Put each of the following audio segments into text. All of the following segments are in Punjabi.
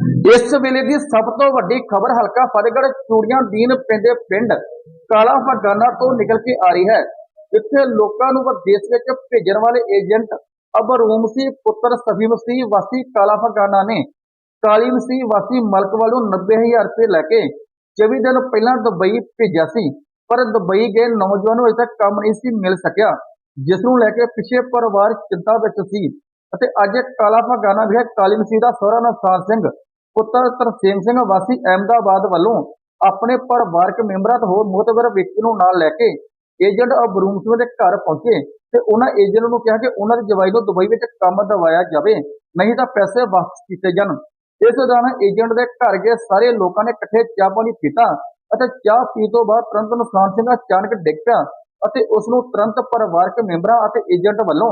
ਇਸ ਵੇਲੇ ਦੀ ਸਭ ਤੋਂ ਵੱਡੀ ਖਬਰ ਹਲਕਾ ਫਤਿਹਗੜ੍ਹ ਚੂੜੀਆਂ ਦੀਨ ਪੈਂਦੇ ਪਿੰਡ ਕਾਲਾ ਫਗਾਨਾ ਤੋਂ ਨਿਕਲ ਕੇ ਆ ਰਹੀ ਹੈ, ਜਿੱਥੇ ਲੋਕਾਂ ਨੂੰ ਵਿਦੇਸ਼ ਵਿੱਚ ਭੇਜਣ ਵਾਲੇ ਏਜੰਟ ਅਬਰੂਮ ਸੀ ਪੁੱਤਰ ਸਫੀ ਮਸੀਹ ਵਾਸੀ ਕਾਲਾ ਫਗਾਨਾ ਨੇ ਕਾਲੀ ਮਸੀਹ ਵਾਸੀ ਮਲਕ ਵੱਲੋਂ 90000 ਰੁਪਏ ਲੈ ਕੇ 24 ਦਿਨ ਪਹਿਲਾਂ ਦੁਬਈ ਭੇਜਿਆ ਸੀ, ਪਰ ਦੁਬਈ ਗਏ ਨੌਜਵਾਨ ਨੂੰ ਅਜੇ ਤੱਕ ਕੰਮ ਨਹੀਂ ਸੀ ਮਿਲ ਸਕਿਆ, ਜਿਸ ਨੂੰ ਲੈ ਕੇ ਪਿੱਛੇ ਪਰਿਵਾਰ ਚਿੰਤਾ ਵਿੱਚ ਸੀ, ਅਤੇ ਅੱਜ ਕਾਲਾ ਫਗਾਨਾ ਵਿਖੇ ਕਾਲੀ ਮਸੀਹ ਦਾ ਸਹੁਰਾ ਨਸਾਰ ਸਿੰਘ ਪੁੱਤਰ ਤਰਸੇਮ ਸਿੰਘ ਵਾਸੀ ਅਹਿਮਦਾਬਾਦ ਵੱਲੋਂ ਆਪਣੇ ਪਰਿਵਾਰਕ ਮੈਂਬਰਾਂ ਤੇ ਹੋਰ ਮੋਤਬਰ ਵਿਅਕਤੀ ਨੂੰ ਨਾਲ ਲੈ ਕੇ ਏਜੰਟ ਅਬਰੂਮ ਸਿੰਘ ਦੇ ਘਰ ਪਹੁੰਚੇ ਤੇ ਉਹਨਾਂ ਏਜੰਟ ਨੂੰ ਕਿਹਾ ਕਿ ਉਹਨਾਂ ਦੀ ਜਵਾਈ ਨੂੰ ਦੁਬਈ ਵਿੱਚ ਕੰਮ ਦਿਵਾਇਆ ਜਾਵੇ, ਨਹੀਂ ਤਾਂ ਪੈਸੇ ਵਾਪਸ ਕੀਤੇ ਜਾਣ। ਇਸ ਦੌਰਾਨ ਏਜੰਟ ਦੇ ਘਰ ਗਏ ਸਾਰੇ ਲੋਕਾਂ ਨੇ ਇਕੱਠੇ ਚਾਹ ਪਾਣੀ ਪੀਤਾ ਅਤੇ ਚਾਹ ਪੀ ਤੋਂ ਬਾਅਦ ਤੁਰੰਤ ਨੁਕਸਾਨ ਸਿੰਘ ਅਚਾਨਕ ਡਿੱਗ ਪਿਆ ਅਤੇ ਉਸ ਨੂੰ ਤੁਰੰਤ ਪਰਿਵਾਰਕ ਮੈਂਬਰਾਂ ਅਤੇ ਏਜੰਟ ਵੱਲੋਂ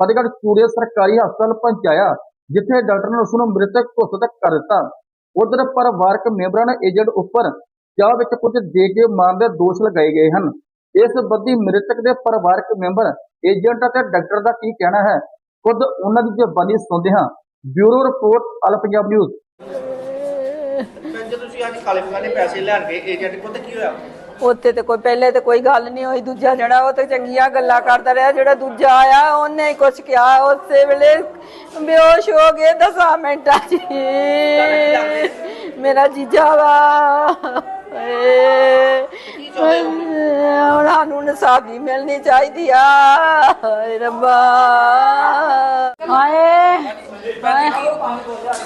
ਫਤਿਹਗੜ੍ਹ ਚੂੜੀਆ ਸਰਕਾਰੀ ਹਸਪਤਾਲ ਪਹੁੰਚਾਇਆ। ਜਿੱਥੇ ਡਾਕਟਰ ਨੇ ਉਸ ਨੂੰ ਮ੍ਰਿਤਕ ਘੋਸ਼ਿਤ ਕਰ ਦਿੱਤਾ। ਉਧਰ ਪਰਿਵਾਰਕ ਮੈਂਬਰਾਂ ਨੇ ਏਜੰਟ ਉੱਪਰ ਚਾਹ ਵਿੱਚ ਕੁਝ ਦੇ ਕੇ ਮਾਰਨ ਦੇ ਦੋਸ਼ ਲਗਾਏ ਗਏ ਹਨ। ਇਸ ਸੰਬੰਧੀ ਮ੍ਰਿਤਕ ਦੇ ਪਰਿਵਾਰਕ ਮੈਂਬਰ, ਏਜੰਟ ਅਤੇ ਡਾਕਟਰ ਦਾ ਕੀ ਕਹਿਣਾ ਹੈ, ਖੁਦ ਉਹਨਾਂ ਦੀ ਜ਼ਬਾਨੀ ਸੁਣਦੇ ਹਾਂ। Bureau report, all Punjab news. ਭੈਣ ਤੁਸੀਂ ਅੱਜ ਕਾਲੇ ਫੁੱਲਾਂ ਪੈਸੇ ਲੈਣ ਗਏ। ਏਜੰਟ ਕੋਲ ਤੇ ਕੀ ਹੋਇਆ? ਉੱਥੇ ਤੇ ਕੋਈ ਪਹਿਲੇ ਤੇ ਕੋਈ ਗੱਲ ਨਹੀਂ ਹੋਈ, ਦੂਜਾ ਜਿਹੜਾ ਉਹ ਤੇ ਚੰਗੀਆਂ ਗੱਲਾਂ ਕਰਦਾ ਰਿਹਾ, ਜਿਹੜਾ ਦੂਜਾ ਆਇਆ, ਉਹਨੇ ਹੀ ਕੁਝ ਕਿਹਾ, ਉਸੇ ਵੇਲੇ ਬੇਹੋਸ਼ ਹੋ ਗਏ 10 ਮਿੰਟਾਂ 'ਚ ਮੇਰਾ ਜੀਜਾ ਵਾ। ਏ ਹੁਣ ਸਾਨੂੰ ਨਸਾਬੀ ਮਿਲਣੀ ਚਾਹੀਦੀ ਆ। ਰੱਬਾ। ਹਾਏ।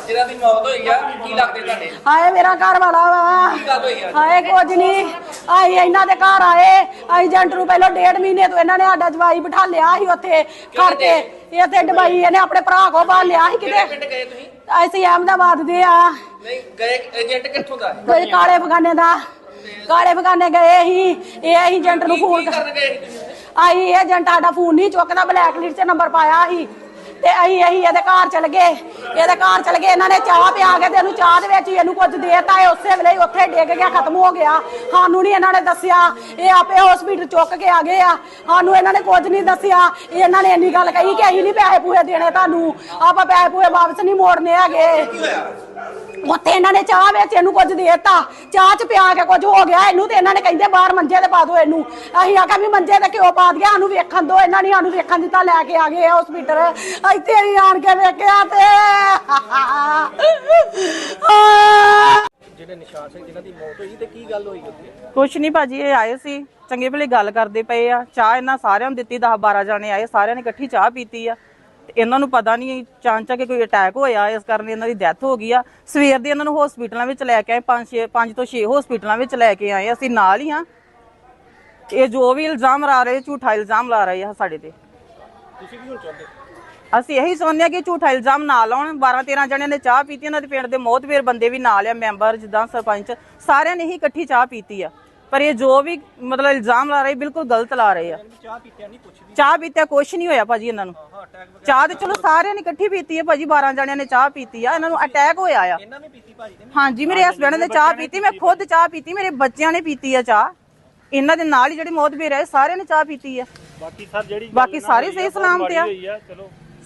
ਜਿਹੜਾ ਦੀ ਮੌਤ ਹੋਈ ਆ? ਕੀ ਲੱਗਦੇ ਤੁਹਾਡੇ? ਹਾਏ ਮੇਰਾ ਘਰ ਵਾਲਾ ਵਾ। ਕੀ ਗੱਲ ਹੋਈ ਆ? ਹਾਏ ਕੁਝ ਨਹੀਂ ਅਸੀਂ ਇਹਨਾਂ ਦੇ ਘਰ ਆਏ। ਏਜੰਟ ਨੂੰ ਪਹਿਲਾਂ ਡੇਢ ਮਹੀਨੇ ਤੋਂ ਇਹਨਾਂ ਨੇ ਸਾਡਾ ਜਵਾਈ ਬਿਠਾ ਲਿਆ ਸੀ ਉੱਥੇ ਘਰ ਤੇ। ਇੱਥੇ ਦੁਬਈ ਇਹਨੇ ਆਪਣੇ ਭਰਾ ਕੋ ਬਾਹਰ ਲਿਆ ਸੀ ਕਿਤੇ। ਪਿੰਡ ਗਏ ਤੁਸੀਂ? ਅਸੀਂ ਅਹਿਮਦਾਬਾਦ ਦੇ ਆ। ਨਹੀਂ ਗਏ ਏਜੰਟ ਕਿੱਥੋਂ ਦਾ? ਹੈ? ਕੋਈ ਕਾਲੇ ਬਗਾਨੇ ਦਾ। ਕਾਲੇ ਬਗਾਨੇ ਗਏ ਸੀ। ਇਹ ਏਜੰਟ ਨੂੰ ਕੀ ਫੋਨ ਕੀ ਕਰਨ ਗਏ ਆਈ ਏਜੰਟ ਸਾਡਾ ਫੋਨ ਨਹੀਂ ਚੁੱਕਦਾ ਬਲੈਕ ਲਿਸਟ 'ਚ ਨੰਬਰ ਪਾਇਆ ਸੀ। ਤੇ ਅਸੀਂ ਅਸੀਂ ਇਹਦੇ ਘਰ ਚਲ ਗਏ। ਇਹਦੇ ਘਰ ਚਲ ਗਏ। ਇਹਨਾਂ ਨੇ ਚਾਹ ਪਿਆ ਕੇ ਤੇ ਇਹਨੂੰ ਚਾਹ ਦੇ ਵਿੱਚ ਹੀ ਇਹਨੂੰ ਕੁਝ ਦੇਤਾ ਇਹ ਉਸੇ ਵੇਲੇ ਹੀ ਉੱਥੇ ਡਿੱਗ ਗਿਆ, ਖਤਮ ਹੋ ਗਿਆ। ਸਾਨੂੰ ਨਹੀਂ ਇਹਨਾਂ ਨੇ ਦੱਸਿਆ। ਇਹ ਆਪੇ ਹਸਪੀਟਲ ਚੁੱਕ ਕੇ ਆ ਗਏ ਆ। ਸਾਨੂੰ ਇਹਨਾਂ ਨੇ ਕੁਝ ਨਹੀਂ ਦੱਸਿਆ। ਇਹਨਾਂ ਨੇ ਇੰਨੀ ਗੱਲ ਕਹੀ ਕਿ ਅਸੀਂ ਨਹੀਂ ਪੈਸੇ ਪੂਏ ਦੇਣੇ ਤੁਹਾਨੂੰ। ਆਪਾਂ ਪੈਸੇ ਪੂਏ ਵਾਪਸ ਨਹੀਂ ਮੋੜਨੇ ਹੈਗੇ। ਉੱਥੇ ਇਹਨਾਂ ਨੇ ਚਾਹ ਵਿੱਚ ਇਹਨੂੰ ਕੁਝ ਦੇਤਾ। ਚਾਹ ਚ ਪਿਆ ਕੇ ਕੁਝ ਹੋ ਗਿਆ ਇਹਨੂੰ ਤੇ ਇਹਨਾਂ ਨੇ ਕਹਿੰਦੇ ਬਾਹਰ ਮੰਜੇ ਤੇ ਪਾ ਦਿਓ ਇਹਨੂੰ। ਅਸੀਂ ਆਖਿਆ ਵੀ ਮੰਜੇ ਤੇ ਕਿਉਂ ਪਾ ਦਿਆ ਸਾਨੂੰ ਵੇਖਣ ਦਿਓ ਇਹਨਾਂ ਨੇ ਸਾਨੂੰ ਵੇਖਣ ਦਿੱਤਾ ਲੈ ਕੇ ਆ ਗਏ ਹਸਪੀਟਲ ਇੱਥੇ ਹੀ ਆਣ ਕੇ ਵੇਖਿਆ ਤੇ। ਜਿਹੜੇ ਨਿਸ਼ਾਨ ਸਿੰਘ ਜਿਨ੍ਹਾਂ ਦੀ ਮੌਤ ਹੋਈ ਤੇ ਕੀ ਗੱਲ ਹੋਈ ਉੱਥੇ? ਕੁਛ ਨਹੀਂ ਭਾਜੀ ਇਹ ਆਏ ਸੀ। ਚੰਗੇ ਭਲੇ ਗੱਲ ਕਰਦੇ ਪਏ ਆ। ਚਾਹ ਇਹਨਾਂ ਸਾਰਿਆਂ ਨੂੰ ਦਿੱਤੀ 10 12 ਜਾਣੇ ਆਏ ਸਾਰਿਆਂ ਨੇ ਇਕੱਠੀ ਚਾਹ ਪੀਤੀ ਆ। ਤੇ ਇਹਨਾਂ ਨੂੰ ਪਤਾ ਨਹੀਂ ਚਾਂਚਾ ਕਿ ਕੋਈ ਅਟੈਕ ਹੋਇਆ ਇਸ ਕਾਰਨ ਇਹਨਾਂ ਦੀ ਡੈਥ ਹੋ ਗਈ ਆ। ਸਵੇਰ ਦੇ ਇਹਨਾਂ ਨੂੰ ਹਸਪੀਟਲਾਂ ਵਿੱਚ ਲੈ ਕੇ ਆਏ 5 6 5 ਤੋਂ 6 ਹਸਪੀਟਲਾਂ ਵਿੱਚ ਲੈ ਕੇ ਆਏ। ਅਸੀਂ ਨਾਲ ਹੀ ਆ। ਇਹ ਜੋ ਵੀ ਇਲਜ਼ਾਮ ਲਾ ਰਹੇ ਝੂਠਾ ਇਲਜ਼ਾਮ ਲਾ ਰਹੇ ਆ ਸਾਡੇ ਤੇ। ਤੁਸੀਂ ਕੀ ਹੁਣ ਚਾਹੁੰਦੇ? ਅਸੀਂ ਇਹੀ ਚਾਹੁੰਦੇ ਹਾਂ ਕਿ ਝੂਠਾ ਇਲਜ਼ਾਮ ਨਾ ਲਾਉਣ। 12 13 ਜਣਿਆਂ ਨੇ ਚਾਹ ਪੀਤੀ ਇਹਨਾਂ ਦੇ ਪਿੰਡ ਦੇ ਮੋਹਤਵੇਰ ਬੰਦੇ ਵੀ ਨਾਲ ਆ ਮੈਂਬਰ ਜਿੱਦਾਂ ਸਰਪੰਚ ਸਾਰਿਆਂ ਨੇ ਹੀ ਇਕੱਠੀ ਚਾਹ ਪੀਤੀ ਆ। ਪਰ ਇਹ ਜੋ ਵੀ ਮਤਲਬ ਇਲਜ਼ਾਮ ਲਾ ਰਹੇ ਬਿਲਕੁਲ ਗਲਤ ਲਾ ਰਹੇ ਆ। ਚਾਹ ਪੀਤਿਆ ਨਹੀਂ ਕੁਛ ਵੀ ਚਾਹ ਪੀਤਿਆ ਕੁਛ ਨਹੀਂ ਹੋਇਆ ਭਾਜੀ ਇਹਨਾਂ ਨੂੰ। ਹਾਂ ਅਟੈਕ ਚਾਹ ਤੇ ਚਲੋ ਸਾਰਿਆਂ ਨੇ ਇਕੱਠੀ ਪੀਤੀ ਹੈ ਭਾਜੀ 12 ਜਣਿਆਂ ਨੇ ਚਾਹ ਪੀਤੀ ਆ ਇਹਨਾਂ ਨੂੰ ਅਟੈਕ ਹੋਇਆ ਆ। ਇਹਨਾਂ ਨੇ ਪੀਤੀ ਭਾਜੀ ਨੇ ਹਾਂਜੀ ਮੇਰੇ ਹਸਬੰਡ ਨੇ ਚਾਹ ਪੀਤੀ ਮੈਂ ਖੁਦ ਚਾਹ ਪੀਤੀ ਮੇਰੇ ਬੱਚਿਆਂ ਨੇ ਪੀਤੀ ਆ ਚਾਹ। ਇਹਨਾਂ ਦੇ ਨਾਲ ਹੀ ਜਿਹੜੀ ਮੌਤ ਵੀ ਰਹੇ ਸਾਰਿਆਂ ਨੇ ਚਾਹ ਪੀਤੀ ਆ। ਬਾਕੀ ਸਰ ਜਿਹੜੀ ਬਾਕੀ ਸਾਰੇ ਸਹੀ ਸਲਾਮਤ ਆ।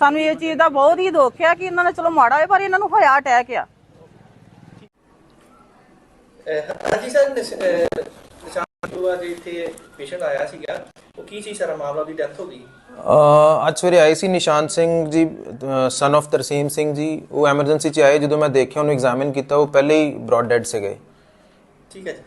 ਸਾਨੂੰ ਇਹ ਚੀਜ਼ ਦਾ ਬਹੁਤ ਹੀ ਦੁੱਖ ਆ ਕਿ ਇਹਨਾਂ ਦਾ ਚਲੋ ਮਾੜਾ ਹੋਇਆ ਪਰ ਇਹਨਾਂ ਨੂੰ ਹੋਇਆ ਅਟੈਕ ਆ। ਹਾਂਜੀ ਸਰ ਨਿਸ਼ਾਨ ਅੱਜ ਇੱਥੇ ਪੇਸ਼ੈਂਟ ਆਇਆ ਸੀਗਾ ਉਹ ਕੀ ਸੀ ਸਾਰਾ ਮਾਮਲਾ ਉਹਦੀ ਡੈਥ ਹੋ ਗਈ? ਅ, ਅੱਜ ਸਵੇਰੇ ਆਏ ਸੀ ਨਿਸ਼ਾਨ ਸਿੰਘ ਜੀ ਸਨ of ਤਰਸੀਮ ਸਿੰਘ ਜੀ ਉਹ ਐਮਰਜੈਂਸੀ ਚ ਆਏ ਜਦੋਂ ਮੈਂ ਦੇਖਿਆ ਉਹਨੂੰ ਐਗਜ਼ਾਮਿਨ ਕੀਤਾ ਉਹ ਪਹਿਲੇ ਹੀ ਬ੍ਰੌਡ ਡੈਡ ਸੀਗੇ। ਠੀਕ ਹੈ ਜੀ।